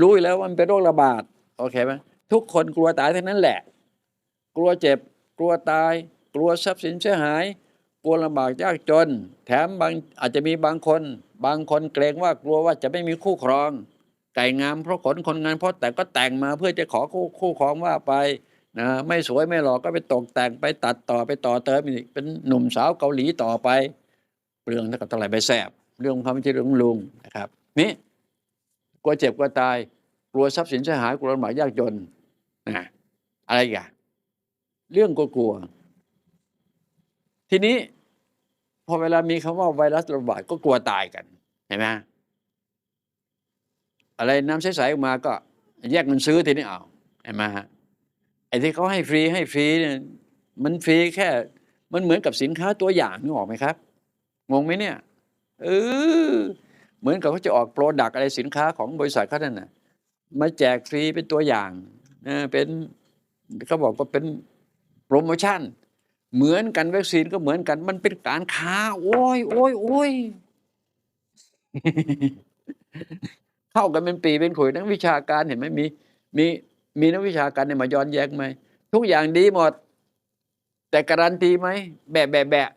รู้อยู่แล้วว่ามันเป็นโรคระบาดโอเคไหมทุกคนกลัวตายทั้งนั้นแหละ กลัวเจ็บ กลัวตาย กลัวทรัพย์สินเสียหาย กลัวลำบากยากจน แถมบางอาจจะมีบางคน บางคนเกรงว่ากลัวว่าจะไม่มีคู่ครองไก่งามเพราะขนคนงานเพราะแต่ก็แต่งมาเพื่อจะขอคู่คู่ครองว่าไปนะไม่สวยไม่หล่อก็ไปตกแต่งไปตัดต่อไปต่อเติมอีกเป็นหนุ่มสาวเกาหลีต่อไป เรื่องนั้นก็ต้องไหลไปแสบเรื่องความไม่ใช่เรื่องลุงนะครับ นี่ กลัวเจ็บกลัวตายกลัวทรัพย์สินเสียหายกลัวลำบากยากจนนะอะไรอีกันเรื่องกลัวๆทีนี้พอเวลามีคำว่าไวรัสระบาดก็กลัวตายกันเห็นไหมอะไรน้ำใสๆออกมาก็ แยกเงินซื้อทีนี้เอาเห็นไหมฮะไอ้ที่เขาให้ฟรีให้ฟรีเนี่ยมันฟรีแค่ มันเหมือนกับสินค้าตัวอย่างนึกออกไหมครับงงไหมเนี่ยเออ เหมือนกับเขาจะออกโปรดักอะไรสินค้าของบริษัทเขานั่นน่ะมาแจกฟรีเป็นตัวอย่างนะเป็นเขาบอกว่าเป็นโปรโมชั่น เหมือนกันวัคซีนก็เหมือนกันมันเป็นการค้า โอ้ยโอ้ยโอ้ยเข้ากันเป็นปีเป็นขุยนักวิชาการเห็นไหมมีมีมีนักวิชาการเนี่ยมาย้อนแย้งไหมทุกอย่างดีหมด แต่การันตีไหมแบะแบะแบะ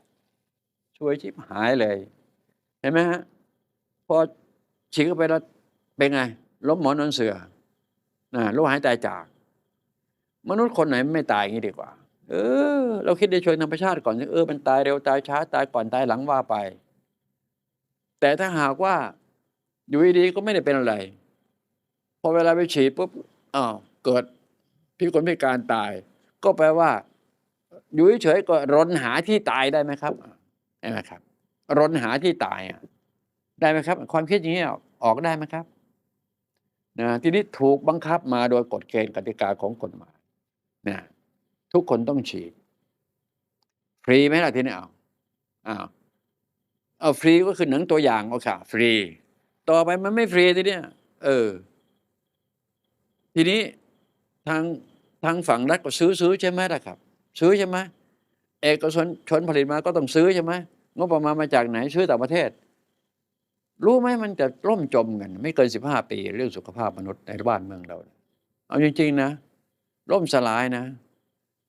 ช่วยชิบหายเลย เห็นไหมฮะ พอฉีดเข้าไปแล้วเป็นไง ล้มหมอนนอนเสือนะโรคหายตายจาก มนุษย์คนไหนไม่ตายอย่างนี้ดีกว่า เออ เราคิดในเชิงธรรมชาติก่อนสิเออมันตายเร็วตายช้าตายก่อนตายหลังว่าไป แต่ถ้าหากว่าอยู่ดีๆก็ไม่ได้เป็นอะไร พอเวลาไปฉีดปุ๊บอ้าวเกิดพิกลพิการตาย ก็แปลว่า อยู่เฉยๆก็รนหาที่ตายได้ไหมครับได้ไหมครับ รนหาที่ตายอะ ได้ไหมครับ ความคิดอย่างนี้ออกได้ไหมครับนะทีนี้ถูกบังคับมาโดยกฎเกณฑ์กติกาของกฎหมายนะทุกคนต้องฉีด ฟรีไหมล่ะทีนี้เอาอ้าวเอาฟรีก็คือหนังตัวอย่างเอาค่ะฟรี ต่อไปมันไม่ฟรีทีเนี้ยเออ ทีนี้ทางทางฝั่งรัฐก็ซื้อซื้อใช่ไหมล่ะครับ ซื้อใช่ไหมเอกชนชนผลิตมาก็ต้องซื้อใช่ไหมงบประมาณมาจากไหนซื้อต่างประเทศ รู้ไหมมันจะล่มจมกัน ไม่เกินสิบห้าปี เรื่องสุขภาพมนุษย์ในบ้านเมืองเรา เอาจริง ๆ นะ ล่มสลายนะ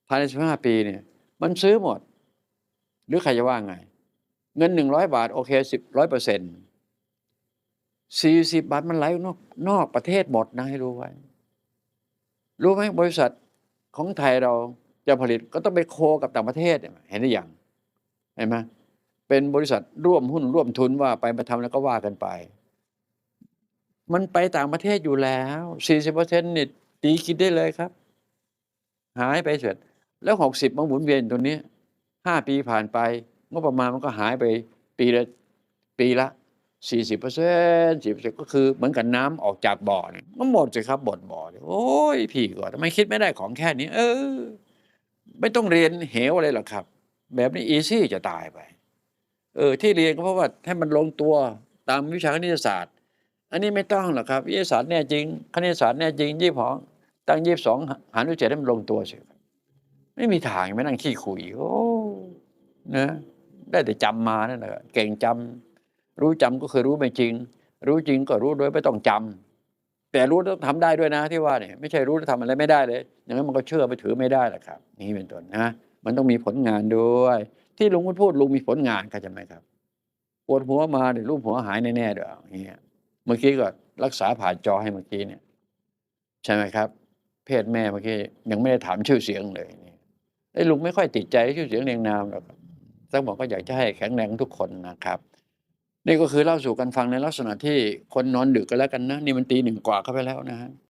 ภายในสิบห้าปีเนี่ย มันซื้อหมด หรือใครจะว่าไง เงินหนึ่งร้อยบาท โอเคสิบร้อยเปอร์เซ็นต์สี่สิบบาทมันไหลนอกนอกประเทศหมดนะให้รู้ไว้ รู้ไหมบริษัทของไทยเราจะผลิตก็ต้องไปโคกับต่างประเทศ เห็นหรือยังเห็นไหม เป็นบริษัทร่วมหุ้นร่วมทุนว่าไปมาทำแล้วก็ว่ากันไป มันไปต่างประเทศอยู่แล้วสี่สิบเปอร์เซ็นต์นี่ตีคิดได้เลยครับ หายไปเสร็จแล้วหกสิบมาหมุนเวียนตรงนี้ห้าปีผ่านไปงบประมาณมันก็หายไปปีละปีละสี่สิบเปอร์เซ็นต์สิบเปอร์เซ็นต์ก็คือเหมือนกับน้ำออกจากบ่อเนี่ยมันหมดสิครับบดบ่อโอ้ยพี่ก่อนทำไมคิดไม่ได้ของแค่นี้ เออ ไม่ต้องเรียนเหวอะไรหรอกครับ แบบนี้อีซี่จะตายไป เออที่เรียนก็เพราะว่าให้มันลงตัวตามวิชาคณิตศาสตร์ อันนี้ไม่ต้องหรอกครับวิทยาศาสตร์แน่จริง คณิตศาสตร์แน่จริงยี่สองตั้งยี่สองหารด้วยเจ็ดให้มันลงตัวสิไม่มีทางไม่นั่งขี้คุยโอ้นะได้แต่จำมานั่นแหละเก่งจำรู้จำก็คือรู้ไม่จริง รู้จริงก็รู้โดยไม่ต้องจำแต่รู้ต้องทำได้ด้วยนะที่ว่าเนี่ยไม่ใช่รู้แล้วทำอะไรไม่ได้เลย อย่างนั้นมันก็เชื่อไปถือไม่ได้แหรอกครับ นี่เป็นต้นนะ มันต้องมีผลงานด้วย ที่ลุงพูดลุงมีผลงานเข้าใจไหมครับปวดหัวมาเดี๋ยวรูปหัวหายแน่ๆเดี๋ยวอย่างเงี้ยเมื่อกี้ก็รักษาผ่านจอให้เมื่อกี้เนี่ย ใช่ไหมครับ เพศแม่เมื่อกี้ยังไม่ได้ถามชื่อเสียงเลยนี่ไอ้ลุงไม่ค่อยติดใจชื่อเสียงเรียงนามหรอกสักบอกก็อยากจะให้แข็งแรงทุกคนนะครับ นี่ก็คือเล่าสู่กันฟังในลักษณะที่คนนอนดึกกันแล้วกันนะ นี่มันตีหนึ่งกว่าเข้าไปแล้วนะฮะ